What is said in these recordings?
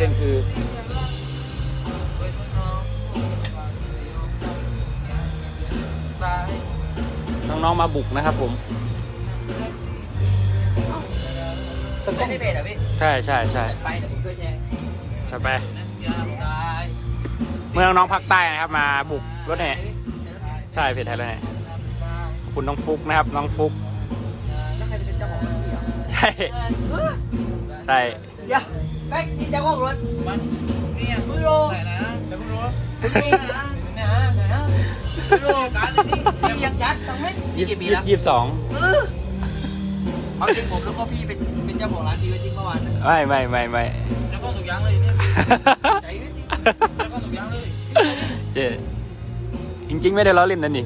ประเด็นคือ น้องๆมาบุกนะครับผมไม่ได้เบสเหรอพี่ใช่ใช่ใช่ไปเดี๋ยวผมช่วยแชร์ใช่ไปเมื่อน้องๆภาคใต้นะครับ มาบุกรถแห่ใช่เพจไทยรถแห่ขอบคุณน้องฟุกนะครับ น้องฟุกแล้วใครเป็นเจ้าของรถพี่อะใช่ใช่เดี๋ยว แม็กนี่เจ้าของรถมันเนี่ยมึงรู้ใส่นะเดี๋ยวมึงรู้มึงรู้นะนะนะมึงรู้การเลยนี่พี่ยังจัดต้องไหมพี่กี่ปีแล้วยี่สิบสองเออเอาจริงผมแล้วก็พี่เป็นเป็นเจ้าของร้านทีวีจริงเมื่อวานนะไม่ไม่ไม่ไม่แล้วก็ถูกยางเลยเนี่ยใจไม่จริงแล้วก็ถูกยางเลยเย้จริงๆไม่ได้ล้อเล่นนั่นนี่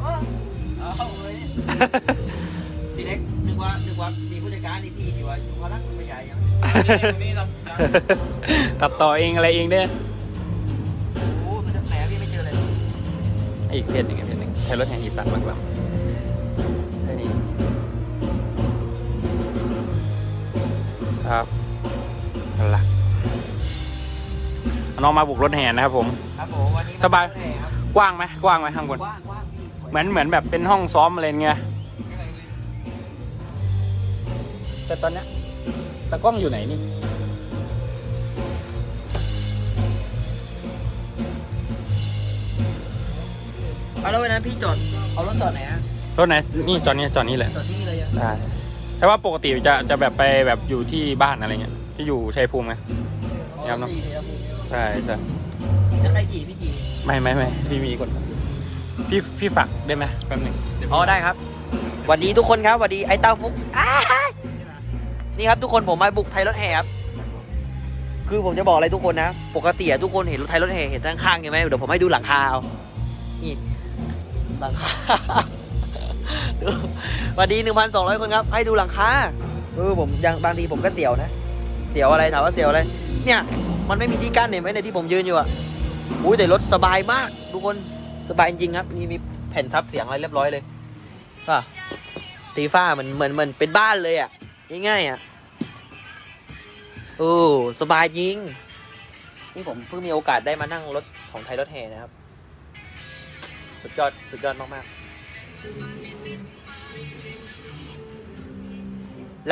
เออเอาเลยเนี่ยทีเล็กนึกว่านึกว่ามีผู้จัดการในที่ นี่ทำยางตัดต่อเองอะไรเองเด้อโอ้โหคือแผลพี่ไม่เจอเลยอีกเพจหนึ่งอีกเพจหนึ่งไทยรถแห่อีสานบางลำแค่นี้ครับนั่นละน้องมาบุกรถแห่นะครับผมครับผมวันนี้สบายแผลครับกว้างไหมกว้างไหมข้างบนกว้างกว้างพี่สวยเหมือนเหมือนแบบเป็นห้องซ้อมอะไรเงี้ยแต่ตอนเนี้ย ตากล้องอยู่ไหนนี่ เอาแล้ววันนั้นพี่จอดเอารถจอดไหนฮะรถไหน นี่จอดนี้จอดนี้เลยจอดที่นี่เลยอะใช่แต่ว่าปกติจะจะแบบไปแบบอยู่ที่บ้านอะไรเงี้ยที่อยู่ชัยภูมิไง ครับเนอะสี่ครับผมใช่ใช่แล้วใครขี่พี่ขี่ไม่ไม่ไม่พี่มีคนพี่พี่ฝากได้ไหมแป๊บหนึงเดี๋ยวอ๋อได้ครับสวัสดีทุกคนครับสวัสดีไอ้เต้าฟุกอ้าย นี่ครับทุกคนผมมาบุกไทยรถแห่ครับคือผมจะบอกอะไรทุกคนนะ ปกติอะทุกคนเห็นรถไทยรถแห่เห็นข้างๆใช่ไหมเดี๋ยวผมให้ดูหลังคาเอานี่หลังคาดูสวัสดีหนึ่งพันสองร้อยคนครับ ให้ดูหลังคาเออผมยังบางทีผมก็เสียวนะ เสียวอะไรถามว่าเสียวอะไร เนี่ย มันไม่มีที่กั้นเห็นไหมในที่ผมยืนอยู่อะอุ้ยแต่รถสบายมาก ทุกคนสบายจริงครับ นี่มีแผ่นซับเสียงอะไรเรียบร้อยเลยป่ะตีฟ้ามันเหมือนเหมือนเป็นบ้านเลยอะง่ายๆอะ โอ้สบายจริง นี่ผมเพิ่งมีโอกาสได้มานั่งรถของไทยรถแห่นะครับ สุดยอด สุดยอดมากๆ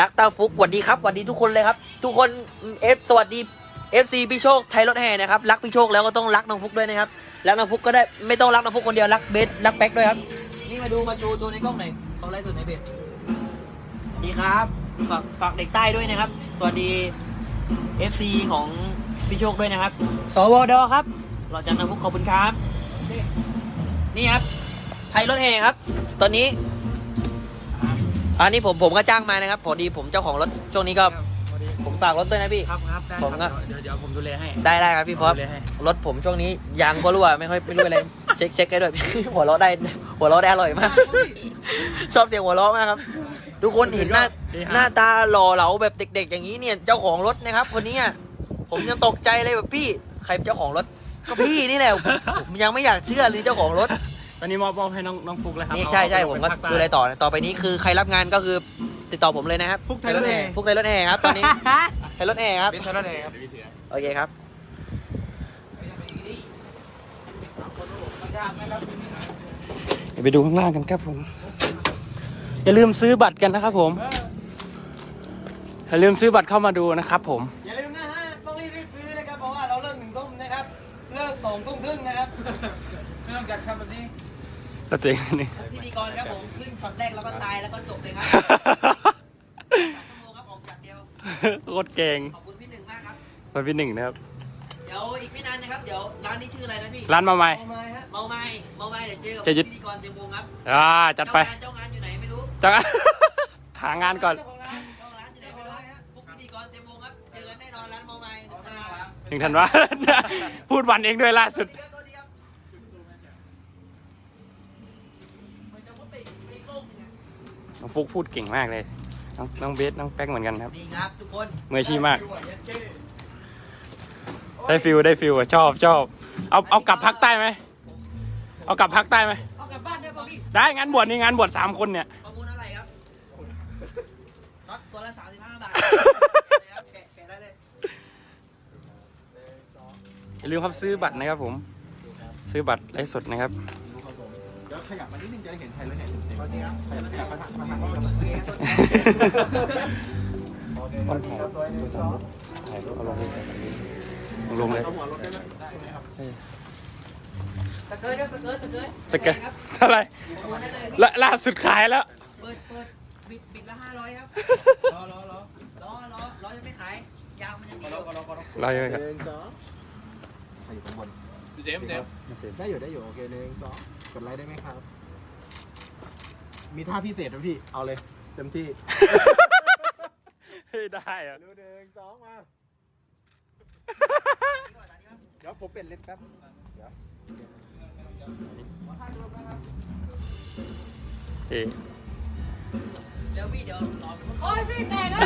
รักตาฟุกสวัสดีครับสวัสดีทุกคนเลยครับ ทุกคนเอฟสวัสดี FC พี่โชคไทยรถแห่นะครับ รักพี่โชคแล้วก็ต้องรักน้องฟุกด้วยนะครับรักน้องฟุกก็ได้ไม่ต้องรักน้องฟุกคนเดียวรักเบสรักแบ็คด้วยครับนี่มาดูมาโชว์โชว์ในกล้องหน่อยเขาไลฟ์สดในเบสดีครับฝากฝากเด็กใต้ด้วยนะครับ สวัสดี FC ของพี่โชคด้วยนะครับ สวดครับ เราจากน้องฟุกขอบคุณครับ นี่ครับ ไทยรถแห่ครับ ตอนนี้ อันนี้ผมผมก็จ้างมานะครับ พอดีผมเจ้าของรถช่วงนี้ก็ผมฝากรถด้วยนะพี่ ครับครับได้ผมก็เดี๋ยวเดี๋ยวผมดูแลให้ ได้ได้ครับพี่พอดูแลให้ รถผมช่วงนี้ยางก็รั่วไม่ค่อยไม่รู้อะไร เช็คเช็คได้ด้วยหัวเราะได้หัวเราะได้อร่อยมาก ชอบเสียงหัวเราะมากครับ ทุกคนเห็นหน้าหน้าตาหล่อเหลาแบบเด็ก ๆ อย่างนี้เนี่ยเจ้าของรถนะครับ คนนี้อะผมยังตกใจเลยแบบพี่ใครเป็นเจ้าของรถก็พี่นี่แหละผมผมยังไม่อยากเชื่อเลยเจ้าของรถ ตอนนี้มอบมอบให้น้องน้องฟุกแล้วครับนี่ใช่ใช่เอาผมเอาก็ไปภาคใต้ดูอะไรต่อนะต่อไปนี้คือใครรับงานก็คือติดต่อผมเลยนะครับฟุกไทยรถแห่ฟุกไทยรถแห่ครับตอนนี้ไทยรถแห่ครับเป็นไทยรถแห่ครับโอเคครับเดี๋ยวไปดูข้างล่างกันครับผม อย่าลืมซื้อบัตรกันนะครับผม อย่าลืมซื้อบัตรเข้ามาดูนะครับผม อย่าลืมนะฮะต้องรีบรีบซื้อนะครับเพราะว่าเราเลิกหนึ่งทุ่มนะครับเลิกสองทุ่มครึ่งนะครับไม่ต้องจัดทำแบบนี้แล้วตัวเองนี่พิธีกรครับผมขึ้นช็อตแรกแล้วก็ตายแล้วก็จบเลยครับสามชั่วโมงครับออกจากเดียวโคตรเก่งขอบคุณพี่หนึ่งมากครับคนพี่หนึ่งนะครับเดี๋ยวอีกไม่นานนะครับเดี๋ยวร้านนี้ชื่ออะไรนะพี่ร้านมาใหม่เอามาฮะเมาไม้เมาไม้เดี๋ยวเจอกับจะยึดพิธีกรเต็มวงครับอ่าจัดไปเจ้างานเจ้างานอยู่ไหนไม่รู้ จะหางานก่อนเจ้าของร้านเจ้าร้านอยู่ไหนไม่รู้พวกพิธีกรเต็มวงครับเจอกันแน่นอนร้านเมาไม้ขอหน้าร้านถึงทันว่า พูดวันเองด้วยล่าสุดตัวเดียวมันจะว่าไปไปโลกเนี่ยน้องฟุกพูดเก่งมากเลย น้องน้องเบสน้องแป๊กเหมือนกันครับนี่ครับทุกคนมืออาชีพมาก ได้ฟิลได้ฟิลอะชอบชอบเอาเอากลับพักใต้ไหม เอากลับพักใต้ไหม เอากลับบ้านได้ป่ะพี่ ได้งานบวชนี่งานบวชสามคนเนี่ยประมูลอะไรครับน็อ ตตัวละสามสิบห้าบาทเลยครับแกะแกะได้เลยอย่าลืมครับซื้อบัตรนะครับผม ซื้อบัตรไลฟ์สดนะครับ เดี๋ยวขยับมานิดนึงจะได้เห็นไทยแล้วเนี่ยเต็มๆขยับมาทางมาทางนี้โอเคครับนี่ครับตัวหนึ่งสองถ่ายรูปเอาลงเลยลงเลยเอาหัวรถได้ไหมสเกิร์ตด้วยสเกิร์ตสเกิร์ตสเก็ตครับอะไรโอนได้เลยละล่าสุดขายแล้ว เปิดเปิดบิดบิดละห้าร้ อยครับ รอรอรอรอรอรอยังไม่ขาย ยาวมันยังดีอยู่เรายังไงครับหนึ่งสองใส่อยู่ข้างบนเซฟเซฟได้อยู่ได้อยู่โอเคหนึ่งสองกดไลค์ได้ไหมครับ มีท่าพิเศษไหมพี่ เอาเลย เต็มที่เฮ้ยได้อะเร็วหนึ่งสองมา เดี๋ยวผมเปลี่ยนเลนส์แป๊บ เดี๋ยวเฮ้ ยเดี๋ยวพี่เดี๋ยวรอไปโอ้ยพี่แตกแล้ว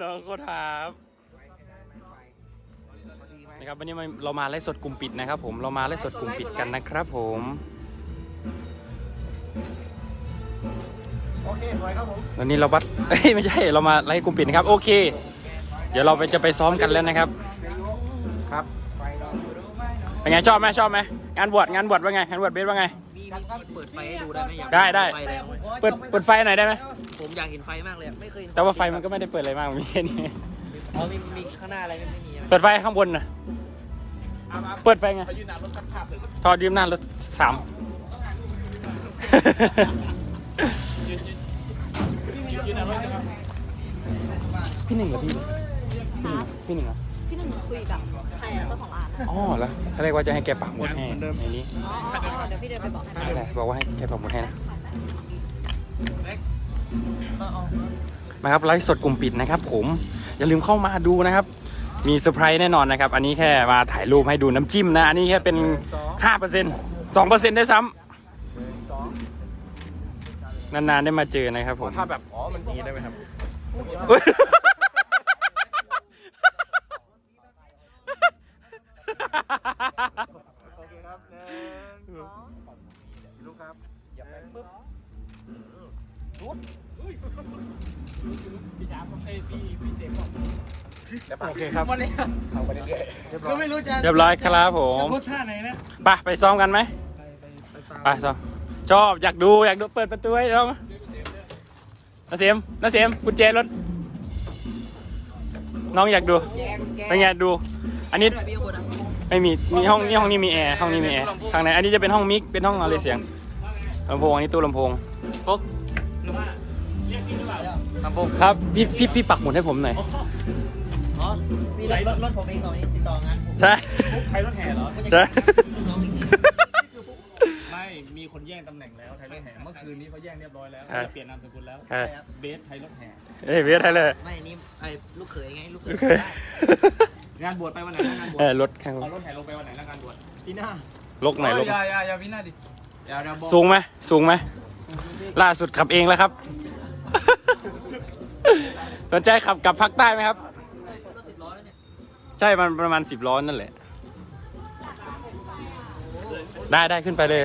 น้องโคตรครับนะครับวันนี้มาเรามาไลฟ์สดกลุ่มปิดนะครับผมเรามาไลฟ์สดกลุ่มปิดกันนะครับผมโอเคสวยครับผมวันนี้เราบัดเอ้ยไม่ใช่เรามาไลฟ์กลุ่มปิดนะครับโอเค เดี๋ยวเราไปจะไปซ้อมกันแล้วนะครับครับเป็นไงชอบไหมชอบไหมงานบวชงานบวชว่าไงงานบวชเบสว่าไง มีมีมีเปิดไฟให้ดูได้ไหมอยากได้ได้ไฟแรงไหมเปิดเปิดไฟหน่อยได้ไหมผมอยากเห็นไฟมากเลยอะไม่เคยเห็นแต่ว่าไฟมันก็ไม่ได้เปิดอะไรมากมีแค่นี้อ๋อมีมีข้างหน้าอะไรไม่ไม่มีใช่ไหมเปิดไฟข้างบนนะเปิดไฟไงทอดยืมหน้ารถสาม พี่หนึ่งเหรอพี่พี่หนึ่งพี่หนึ่งเหรอ พี่หนึ่งคุยกับใครอะเจ้าของร้านอะอ๋อแล้วเขาเรียกว่าจะให้แกปักหมุดให้ในนี้อ๋ออ๋อเดี๋ยวพี่เดินไปบอกให้นั่นแหละบอกว่าให้แกปักหมุดให้นะ มาครับไลฟ์สดกลุ่มปิดนะครับผม อย่าลืมเข้ามาดูนะครับ มีเซอร์ไพรส์แน่นอนนะครับ อันนี้แค่มาถ่ายรูปให้ดูน้ำจิ้มนะ อันนี้แค่เป็นห้าเปอร์เซ็นต์สองเปอร์เซ็นต์ได้ซ้หนึ่งสองำนานๆได้มาเจอนะครับผม ถ้าแบบ อ๋อ มันดีได้ไหมครับ อุ๊ย โอเคครับหนึ่งสองลูกครับอย่าไปปึ๊บรุดโอเคครับเอาไปเรื่อยๆเรียบร้ก็อยไม่รู้จะเรียบร้อยครับผมพูดท่าไหนนะไปไปซ้อมกันไหมไปซ้อมชอบอยากดูอยากดูเปิดประตูให้เราน้าเสียมน้าเสียมกุญแจรถน้องอยากดูเป็นไงดู อันนี้ ด้วยพี่ข้างบนอะไม่มีมีห้องนี่ห้องนี้มีแอร์ห้องนี้มีแอร์ข้างในอันนี้จะเป็นห้องมิกเป็นห้องอะไรเสียงลำโพงอันนี้ตู้ลำโพงปุ๊บลำโพงครับพี่พี่พี่ปักหมุดให้ผมหน่อยอ๋อมีรถรถรถผมเองของนี้ติดต่องานผมใช่ไทยรถแห่เหรอใช่น้องอีกทีไม่มีคนแย่งตำแหน่งแล้วไทยรถแห่เมื่อคืนนี้เขาแย่งเรียบร้อยแล้วอะจะเปลี่ยนนามสกุลแล้วใช่เบสไทยรถแห่เอ้ยเวียดไทยเลยไม่อันนี้ไอ้ลูกเขยไงลูกเขยโอเค งานบวชไปวันไหนนะงานบวชเออรถข้างเอารถแห่ลงไปวันไหนนะงานบวชทีหน้าลกหน่อยลกอย่าอย่าอย่าวินาดิอย่าเดี๋ยวบอกสูงไหมสูงไหมล่าสุดขับเองแล้วครับ สนใจขับกลับภาคใต้ไหมครับรถสิบล้อแล้วเนี่ยใช่มันประมาณสิบล้อนั่นแหละ ได้ได้ขึ้นไปเลย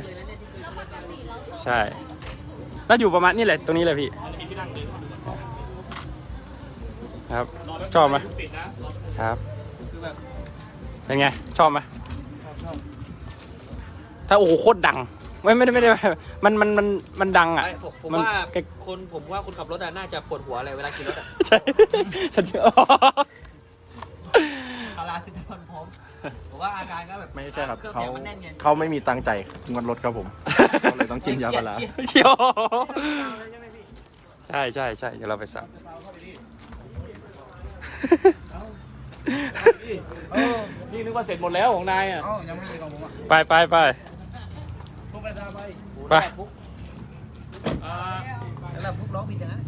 ใช่แล้วอยู่ประมาณนี่แหละตรงนี้เลยพี่ครับ ชอบไหมปิดนะครับ เป็นไง ชอบไหมถ้าโอ้โหโคตรดัง ไม่ไม่ได้ไม่ได้มันมันมันมันดังอะไอ้ผมผมมันว่าใกล้คนผมว่าคนขับรถอะน่าจะปวดหัวอะไรเวลาขี่รถอะใช่ฉันอ๋อ พาราซิตามอลพร้อมผมว่าอาการก็แบบไม่ใช่ครับเครื่องเขาเสียงมันแน่นไงเขาไม่มีตังค์ใจายงวดรถครับผมเขาเลยต้องกินยาพารา เชียวใช่ใช่ใช่เดี๋ยวเราไปสั บพี่นึกว่าเสร็จหมดแล้วของนายอะเอ้ายังไม่มีของผมอะไปไปไปทุกไปตามไปไปฟุกอ่า แล้วฟุกร้องผิดอย่างนั้น